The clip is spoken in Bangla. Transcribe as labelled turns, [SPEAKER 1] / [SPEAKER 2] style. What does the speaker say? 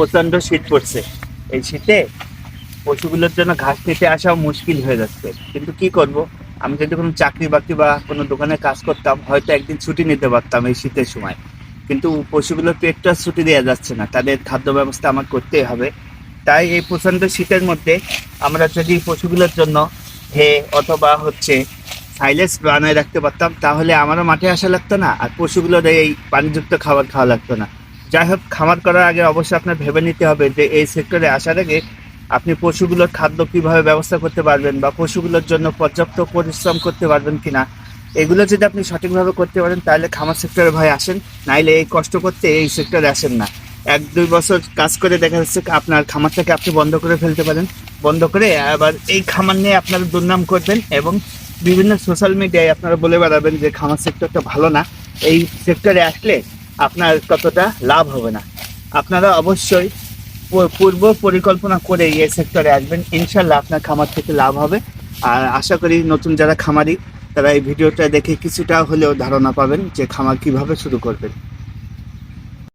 [SPEAKER 1] প্রচণ্ড শীত পড়ছে। এই শীতে পশুগুলোর জন্য ঘাস খেতে আসাও মুশকিল হয়ে যাচ্ছে। কিন্তু কি করব? আমি যদি কোনো চাকরি বাকরি বা কোনো দোকানে কাজ করতাম, হয়তো একদিন ছুটি নিতে পারতাম এই শীতের সময়। কিন্তু পশুগুলোর পেটটা ছুটি দেওয়া যাচ্ছে না। তাদের খাদ্য ব্যবস্থা আমার করতেই হবে। তাই এই প্রচণ্ড শীতের মধ্যে আমরা যদি পশুগুলোর জন্য হে অথবা হচ্ছে সাইলেন্স বানায় রাখতে পারতাম, তাহলে আমারও মাঠে আসা লাগতো না। আর পশুগুলোর এই পানিযুক্ত খাবার খাওয়া লাগতো না। যাই হোক, খামার করার আগে অবশ্যই আপনার ভেবে নিতে হবে যে এই সেক্টরে আসার আগে আপনি পশুগুলোর খাদ্য কীভাবে ব্যবস্থা করতে পারবেন বা পশুগুলোর জন্য পর্যাপ্ত পরিশ্রম করতে পারবেন কিনা। এগুলো যদি আপনি সঠিকভাবে করতে পারেন, তাহলে খামার সেক্টরে ভাই আসেন, নাইলে এই কষ্ট করতে এই সেক্টরে আসেন না। এক, দুই বছর কাজ করে দেখা যাচ্ছে আপনার খামারটাকে আপনি বন্ধ করে ফেলতে পারেন। বন্ধ করে আবার এই খামার নিয়ে আপনারা দুর্নাম করবেন এবং বিভিন্ন সোশ্যাল মিডিয়ায় আপনারা বলে বেড়াবেন যে খামার সেক্টরটা ভালো না। এই সেক্টরে আসলে আপনার ততটা লাভ হবে না। আপনারা অবশ্যই পূর্ব পরিকল্পনা করে এই সেক্টরে আসবেন। ইনশাল্লাহ আপনার খামার থেকে লাভ হবে। আর আশা করি নতুন যারা খামারি, তারা এই ভিডিওটা দেখে কিছুটা হলেও ধারণা পাবেন যে খামার কীভাবে শুরু করবেন।